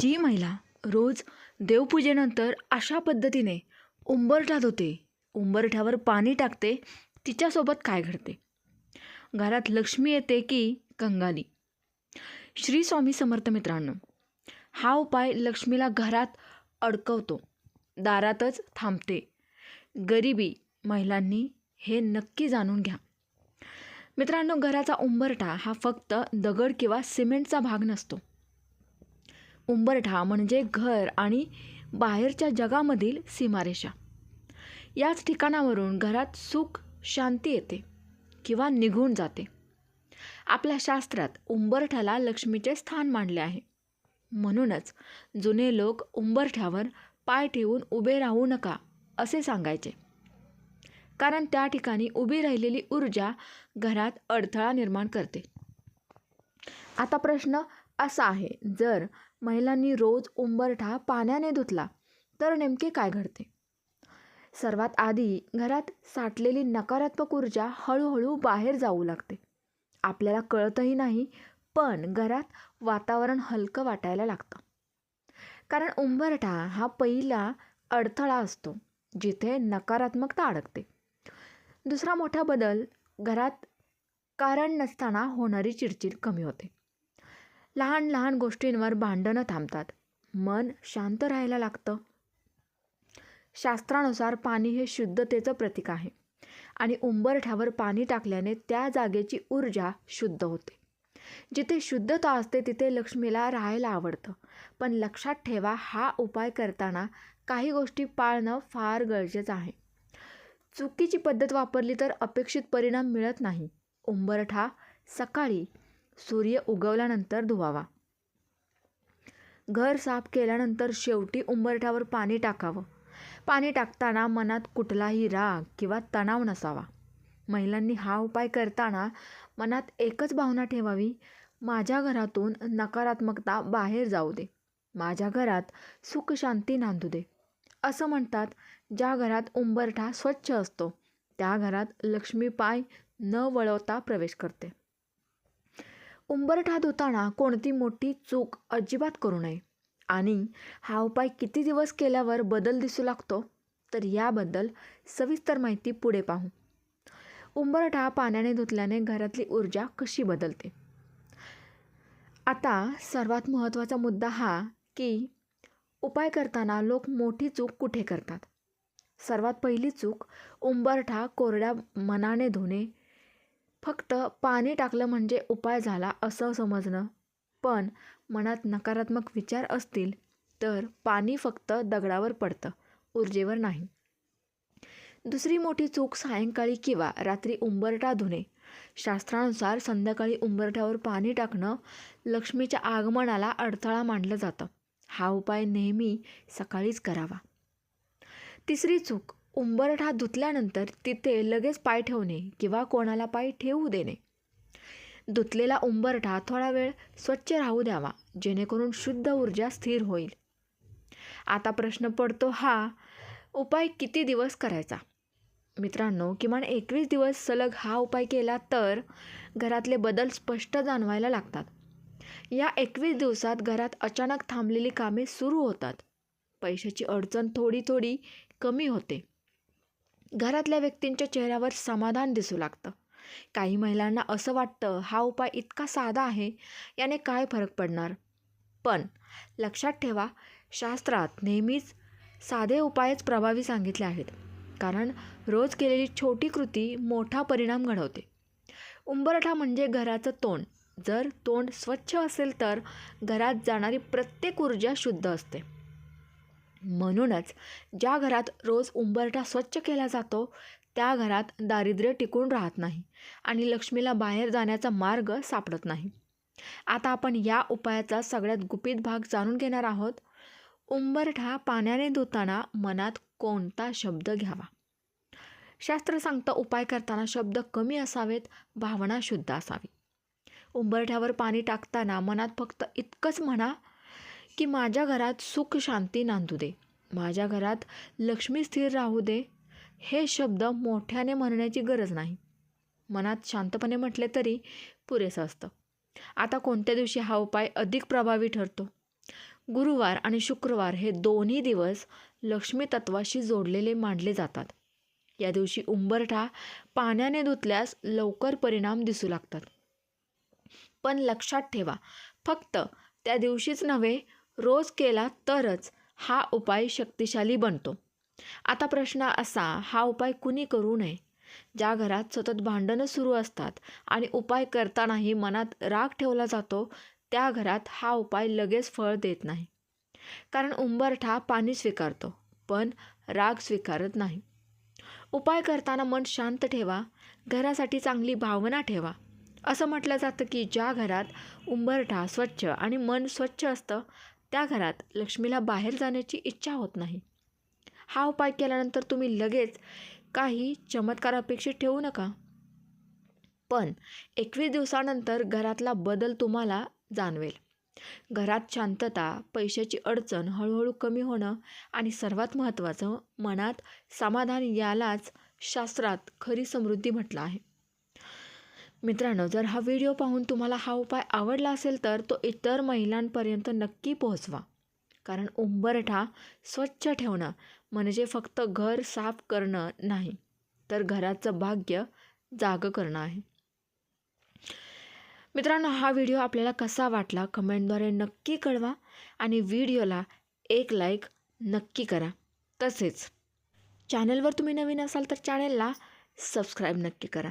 जी महिला रोज देवपूजेनंतर अशा पद्धतीने उंबरठा धुते उंबरठ्यावर पाणी टाकते. तिच्यासोबत काय घडते? घरात लक्ष्मी येते की कंगाली? श्री स्वामी समर्थ मित्रांनो हा उपाय लक्ष्मीला घरात अडकवतो. दारातच थांबते. गरिबी महिलांनी हे नक्की जाणून घ्या. मित्रांनो घराचा उंबरठा हा फक्त दगड किंवा सिमेंटचा भाग नसतो. उंबरठा म्हणजे घर आणि बाहेरच्या जगामधील सीमारेषा. याच ठिकाणावरून घरात सुख शांती येते किंवा निघून जाते. आपल्या शास्त्रात उंबरठ्याला लक्ष्मीचे स्थान मानले आहे. म्हणूनच जुने लोक उंबरठ्यावर पाय ठेवून उभे राहू नका असे सांगायचे. कारण त्या ठिकाणी उभी राहिलेली ऊर्जा घरात अडथळा निर्माण करते. आता प्रश्न असा आहे जर महिलांनी रोज उंबरठा पाण्याने धुतला तर नेमके काय घडते? सर्वात आधी घरात साठलेली नकारात्मक ऊर्जा हळूहळू बाहेर जाऊ लागते. आपल्याला कळतही नाही पण घरात वातावरण हलकं वाटायला लागतं. कारण उंबरठा हा पहिला अडथळा असतो जिथे नकारात्मकता अडकते. दुसरा मोठा बदल घरात कारण नसताना होणारी चिडचिड कमी होते. लहान लहान गोष्टींवर भांडणं थांबतात. मन शांत राहायला लागतं. शास्त्रानुसार पाणी हे शुद्धतेचं प्रतीक आहे आणि उंबरठ्यावर पाणी टाकल्याने त्या जागेची ऊर्जा शुद्ध होते. जिथे शुद्धता असते तिथे लक्ष्मीला राहायला आवडतं. पण लक्षात ठेवा हा उपाय करताना काही गोष्टी पाळणं फार गरजेचं आहे. चुकीची पद्धत वापरली तर अपेक्षित परिणाम मिळत नाही. उंबरठा सकाळी सूर्य उगवल्यानंतर धुवावा. घर साफ केल्यानंतर शेवटी उंबरठ्यावर पाणी टाकावं. पाणी टाकताना मनात कुठलाही राग किंवा तणाव नसावा. महिलांनी हा उपाय करताना मनात एकच भावना ठेवावी माझ्या घरातून नकारात्मकता बाहेर जाऊ दे. माझ्या घरात सुख शांती नांदू दे. असं म्हणतात ज्या घरात उंबरठा स्वच्छ असतो त्या घरात लक्ष्मी पाय न वळवता प्रवेश करते. उंबरठा धुताना कोणती मोठी चूक अजिबात करू नये. आणि हा उपाय किती दिवस केल्यावर बदल दिसू लागतो तर याबद्दल सविस्तर माहिती पुढे पाहू. उंबरठा पाण्याने धुतल्याने घरातली ऊर्जा कशी बदलते? आता सर्वात महत्त्वाचा मुद्दा हा की उपाय करताना लोक मोठी चूक कुठे करतात? सर्वात पहिली चूक उंबरठा कोरड्या मनाने धुणे फक्त पाणी टाकलं म्हणजे उपाय झाला असं समजणं. पण मनात नकारात्मक विचार असतील तर पाणी फक्त दगडावर पडतं ऊर्जेवर नाही. दुसरी मोठी चूक सायंकाळी किंवा रात्री उंबरठा धुणे. शास्त्रानुसार संध्याकाळी उंबरठ्यावर पाणी टाकणं लक्ष्मीच्या आगमनाला अडथळा मानलं जातं. हा उपाय नेहमी सकाळीच करावा. तिसरी चूक उंबरठा धुतल्यानंतर तिथे लगेच पाय ठेवणे किंवा कोणाला पाय ठेवू देणे. धुतलेला उंबरठा थोडा वेळ स्वच्छ राहू द्यावा जेणेकरून शुद्ध ऊर्जा स्थिर होईल. आता प्रश्न पडतो हा उपाय किती दिवस करायचा? मित्रांनो किमान एकवीस दिवस सलग हा उपाय केला तर घरातले बदल स्पष्ट जाणवायला लागतात. या एकवीस दिवसात घरात अचानक थांबलेली कामे सुरू होतात. पैशाची अडचण थोडी थोडी कमी होते. घरातल्या व्यक्तींच्या चेहऱ्यावर समाधान दिसू लागतं. काही महिलांना असं वाटतं हा उपाय इतका साधा आहे याने काय फरक पडणार? पण लक्षात ठेवा शास्त्रात नेहमीच साधे उपायच प्रभावी सांगितले आहेत. कारण रोज केलेली छोटी कृती मोठा परिणाम घडवते. उंबरठा म्हणजे घराचं तोंड. जर तोंड स्वच्छ असेल तर घरात जाणारी प्रत्येक ऊर्जा शुद्ध असते. म्हणूनच ज्या घरात रोज उंबरठा स्वच्छ केला जातो त्या घरात दारिद्र्य टिकून राहत नाही आणि लक्ष्मीला बाहेर जाण्याचा मार्ग सापडत नाही. आता आपण या उपायाचा सगळ्यात गुपित भाग जाणून घेणार आहोत. उंबरठा पाण्याने धुताना मनात कोणता शब्द घ्यावा? शास्त्र सांगतं उपाय करताना शब्द कमी असावेत भावना शुद्ध असावी. उंबरठ्यावर पाणी टाकताना मनात फक्त इतकंच म्हणा की माझ्या घरात सुख शांती नांदू दे. माझ्या घरात लक्ष्मी स्थिर राहू दे. हे शब्द मोठ्याने म्हणण्याची गरज नाही. मनात शांतपणे म्हटले तरी पुरेसं असतं. आता कोणत्या दिवशी हा उपाय अधिक प्रभावी ठरतो? गुरुवार आणि शुक्रवार हे दोन्ही दिवस लक्ष्मी तत्वाशी जोडलेले मानले जातात. या दिवशी उंबरठा पाण्याने धुतल्यास लवकर परिणाम दिसू लागतात. पण लक्षात ठेवा फक्त त्या दिवशीच नव्हे रोज केला तरच हा उपाय शक्तिशाली बनतो. आता प्रश्न असा हा उपाय कुणी करू नये? ज्या घरात सतत भांडणं सुरू असतात आणि उपाय करतानाही मनात राग ठेवला जातो त्या घरात हा उपाय लगेच फळ देत नाही. कारण उंबरठा पाणी स्वीकारतो पण राग स्वीकारत नाही. उपाय करताना मन शांत ठेवा घरासाठी चांगली भावना ठेवा. असं म्हटलं जातं की ज्या घरात उंबरठा स्वच्छ आणि मन स्वच्छ असतं त्या घरात लक्ष्मीला बाहेर जाण्याची इच्छा होत नाही. हा उपाय केल्यानंतर तुम्ही लगेच काही चमत्कार अपेक्षित ठेवू नका. पण एकवीस दिवसानंतर घरातला बदल तुम्हाला जाणवेल. घरात शांतता पैशाची अडचण हळूहळू कमी होणं आणि सर्वात महत्त्वाचं मनात समाधान यालाच शास्त्रात खरी समृद्धी म्हटलं आहे. मित्रांनो जर हा व्हिडिओ पाहून तुम्हाला हा उपाय आवडला असेल तर तो इतर महिलांपर्यंत नक्की पोहोचवा. कारण उंबरठा स्वच्छ ठेवणं म्हणजे फक्त घर साफ करणं नाही तर घराचं भाग्य जाग करणं आहे. मित्रांनो हा व्हिडिओ आपल्याला कसा वाटला कमेंटद्वारे नक्की कळवा आणि व्हिडिओला एक लाईक नक्की करा. तसेच चॅनलवर तुम्ही नवीन असाल तर चॅनलला सबस्क्राईब नक्की करा.